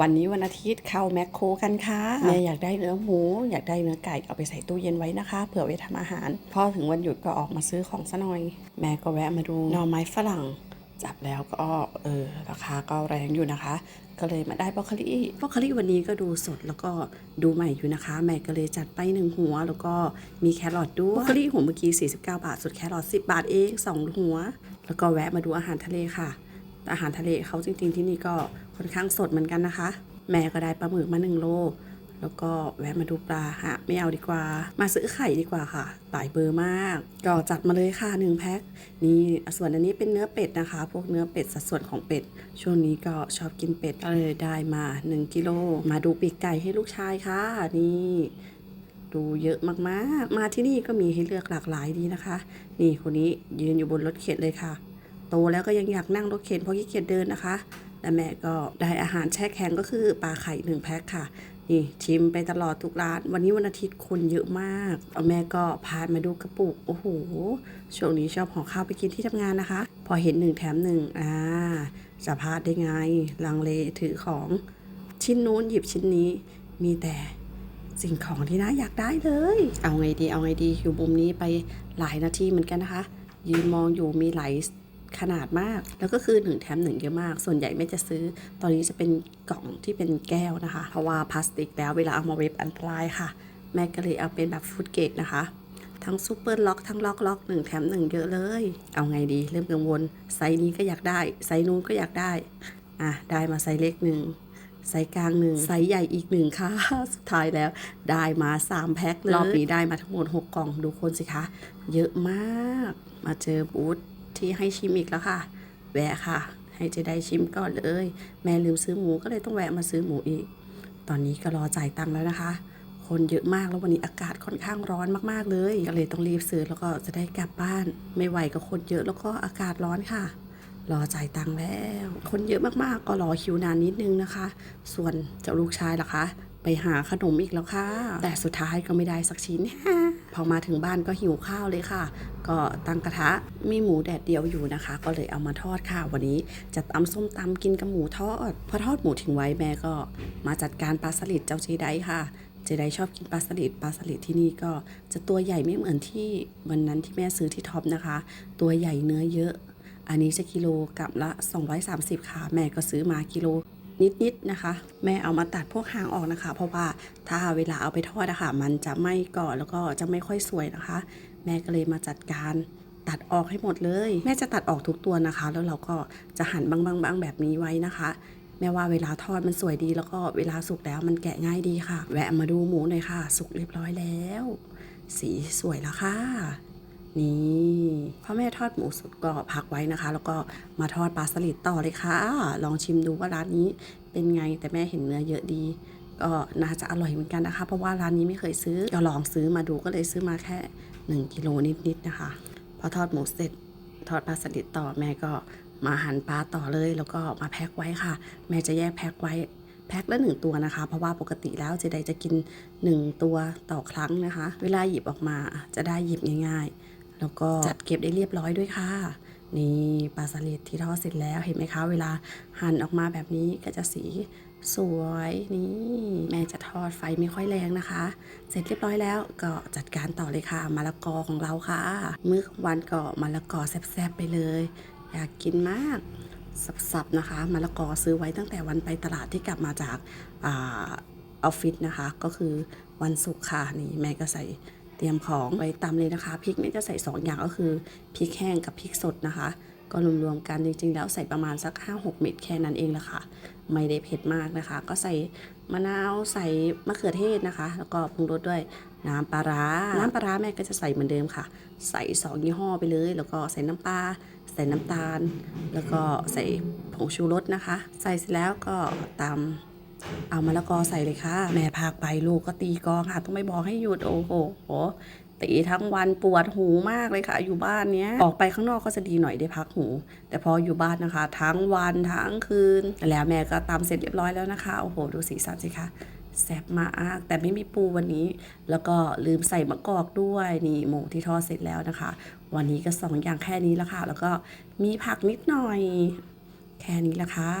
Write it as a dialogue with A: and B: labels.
A: วันนี้วันอาทิตย์เข้าแมคโครกันค่ะแม่อยากได้เนื้อหมูอยากได้เนื้อไก่เอาไปใส่ตู้เย็นไว้นะคะเผื่อไว้ทำอาหารพอถึงวันหยุดก็ออกมาซื้อของซะหน่อย แม่ก็แวะมาดูหน่อไม้ฝรั่ง จับแล้วก็เออราคาก็แรงอยู่นะคะ ก็เลยมาได้บรอกโคลีบรอกโคลีวันนี้ก็ดูสดแล้วก็ดูใหม่อยู่นะคะ แม่ก็เลยจัดไปหนึ่งหัว แล้วก็มีแครอทด้วยบรอกโคลีหัวเมื่อกี้49 บาทส่วนแครอท10 บาทเองสองหัว แล้วก็แวะมาดูอาหารทะเลค่ะ อาหารทะเลเขาจริงๆที่นี่ก็ค่อนข้างสดเหมือนกันนะคะ แม่ก็ได้ปลาหมึกมาหนึ่งโล แล้วก็แวะมาดูปลาฮะไม่เอาดีกว่า มาซื้อไข่ดีกว่าค่ะหลายเบอร์มาก ก็จัดมาเลยค่ะหนึ่งแพ็ค นี่ส่วนอันนี้เป็นเนื้อเป็ดนะคะ พวกเนื้อเป็ดสัดส่วนของเป็ด ช่วงนี้ก็ชอบกินเป็ดก็เลยได้มา 1กิโล มาดูปีกไก่ให้ลูกชายค่ะนี่ดูเยอะมากๆ มาที่นี่ก็มีให้เลือกหลากหลายดีนะคะ นี่คนนี้ยืนอยู่บนรถเข็นเลยค่ะ โตแล้วก็ยังอยากนั่งรถเข็นเพราะขี้เกียจเดินนะคะและแม่ก็ได้อาหารแช่แข็งก็คือปลาไข่หนึ่งแพ็คค่ะนี่ชิมไปตลอดทุกร้าน วันนี้วันอาทิตย์คนเยอะมากเอาแม่ก็พามาดูกระปุกโอ้โหช่วงนี้ชอบห่อข้าวไปกินที่ทำงานนะคะ พอเห็นหนึ่งแถมหนึ่งอ่าจะพาดได้ไง ลังเลถือของชิ้นนู้นหยิบชิ้นนี้มีแต่สิ่งของที่น่าอยากได้เลย เอาไงดีเอาไงดีอยู่มุมนี้ไปหลายนาทีเหมือนกันนะคะ ยืนมองอยู่มีหลาย ขนาดมาก แล้วก็คือหนึ่งแถมหนึ่งเยอะมาก ส่วนใหญ่ไม่จะซื้อ ตอนนี้จะเป็นกล่องที่เป็นแก้วนะคะ เพราะว่าพลาสติกแล้วเวลาเอามาเวฟอันตรายค่ะ แม่ก็เลยเอาเป็นแบบฟูดเกตนะคะ ทั้งซูเปอร์ล็อกทั้งล็อกล็อกหนึ่งแถมหนึ่งเยอะเลย เอาไงดี เริ่มกังวล ไซส์นี้ก็อยากได้ ไซส์นู้นก็อยากได้ อะ ได้มาไซส์เล็กหนึ่งไซส์กลางหนึ่งไซส์ใหญ่อีกหนึ่งค่ะ สุดท้ายแล้วได้มา 3 แพ็คเลยรอบนี้ได้มาทั้งหมด 6 กล่องดูคนสิคะ เยอะมาก มาเจอบูธ ที่ให้ชิมอีกแล้วค่ะ แวะค่ะ ให้เจได้ชิมก่อนเลย แม่ลืมซื้อหมูก็เลยต้องแวะมาซื้อหมูอีก ตอนนี้ก็รอจ่ายตังค์แล้วนะคะ คนเยอะมากแล้ววันนี้อากาศค่อนข้างร้อนมากๆเลยก็เลยต้องรีบซื้อแล้วก็จะได้กลับบ้าน ไม่ไหวก็คนเยอะแล้วก็อากาศร้อนค่ะรอจ่ายตังค์แล้ว คนเยอะมากๆ ก็รอคิวนานนิดนึงนะคะ ส่วนเจ้าลูกชายล่ะคะ ไปหาขนมอีกแล้วค่ะ แต่สุดท้ายก็ไม่ได้สักชิ้น พอมาถึงบ้านก็หิวข้าวเลยค่ะ ก็ตั้งกระทะมีหมูแดดเดียวอยู่นะคะ ก็เลยเอามาทอดค่ะ วันนี้จะตำส้มตำกินกับหมูทอด พอทอดหมูทิ้งไว้แม่ก็มาจัดการปลาสลิดเจ้าเจไดค่ะเจไดชอบกินปลาสลิดปลาสลิดที่นี่ก็จะตัวใหญ่ไม่เหมือนที่วันนั้นที่แม่ซื้อที่ท็อปนะคะ ตัวใหญ่เนื้อเยอะ อันนี้จะกิโลกับละ 230 ค่ะ แม่ก็ซื้อมากิโล นิดๆนะคะ แม่เอามาตัดพวกหางออกนะคะ เพราะว่าถ้าเวลาเอาไปทอดอะคะมันจะไม่ก่อแล้วก็จะไม่ค่อยสวยนะคะ แม่ก็เลยมาจัดการตัดออกให้หมดเลย แม่จะตัดออกทุกตัวนะคะ แล้วเราก็จะหั่นบางๆๆแบบนี้ไว้นะคะแม่ว่าเวลาทอดมันสวยดีแล้วก็เวลาสุกแล้วมันแกะง่ายดีค่ะ แวะมาดูหมูหน่อยค่ะ สุกเรียบร้อยแล้ว สีสวยแล้วค่ะ นี่พ่อแม่ทอดหมูสุกก็พักไว้นะคะ แล้วก็มาทอดปลาสลิดต่อเลยค่ะ ลองชิมดูว่าร้านนี้เป็นไงแต่แม่เห็นเนื้อเยอะดีก็น่าจะอร่อยเหมือนกันนะคะ เพราะว่าร้านนี้ไม่เคยซื้อก็ลองซื้อมาดูก็เลยซื้อมาแค่ 1กิโลนิดๆนะคะ พอทอดหมูเสร็จทอดปลาสลิดต่อแม่ก็มาหั่นปลาต่อเลย แล้วก็มาแพ็คไว้ค่ะ แม่จะแยกแพ็คไว้แพ็คละหนึ่งตัวนะคะ เพราะว่าปกติแล้วเจไดจะกิน 1 ตัวต่อครั้งนะคะ เวลาหยิบออกมาจะได้หยิบง่าย ๆ แล้วก็จัดเก็บได้เรียบร้อยด้วยค่ะ นี่ปลาสลิดที่ทอดเสร็จแล้วเห็นไหมคะ เวลาหั่นออกมาแบบนี้ก็จะสีสวยนี่แม่จะทอดไฟไม่ค่อยแรงนะคะ เสร็จเรียบร้อยแล้วก็จัดการต่อเลยค่ะมะละกอของเราค่ะ มื้อวันก็มะละกอแซ่บๆไปเลย อยากกินมากสับๆนะคะมะละกอซื้อไว้ตั้งแต่วันไปตลาดที่กลับมาจากอออฟฟิศนะคะ ก็คือวันศุกร์ค่ะนี่แม่ก็ใส่ เตรียมของไว้ตำเลยนะคะพริกแม่จะใส่สองอย่างก็คือพริกแห้งกับพริกสดนะคะ ก็รวมๆกันจริงๆแล้วใส่ประมาณสัก 5-6 เม็ดแค่นั้นเองละค่ะ ไม่ได้เผ็ดมากนะคะ ก็ใส่มะนาวใส่มะเขือเทศนะคะ แล้วก็ปรุงรสด้วยน้ำปลาร้า น้ำปลาร้าแม่ก็จะใส่เหมือนเดิมค่ะ ใส่สองยี่ห้อไปเลย แล้วก็ใส่น้ำปลา ใส่น้ำตาล แล้วก็ใส่ผงชูรสนะคะ ใส่เสร็จแล้วก็ตาม เอามะละกอใส่เลยค่ะ แม่พากไปลูกก็ตีกองค่ะต้องไม่บอกให้หยุดโอ้โหตีทั้งวันปวดหูมากเลยค่ะ อยู่บ้านเนี้ยออกไปข้างนอกก็จะดีหน่อยได้พักหู แต่พออยู่บ้านนะคะ ทั้งวันทั้งคืน แล้วแม่ก็ตามเสร็จเรียบร้อยแล้วนะคะโอ้โห ดูสีสันสิคะแซ่บมากแต่ไม่มีปูวันนี้ แล้วก็ลืมใส่มะกอกด้วยนี่หมูที่ทอดเสร็จแล้วนะคะ วันนี้ก็สองอย่างแค่นี้ละค่ะ แล้วก็มีผักนิดหน่อย แค่นี้ละค่ะ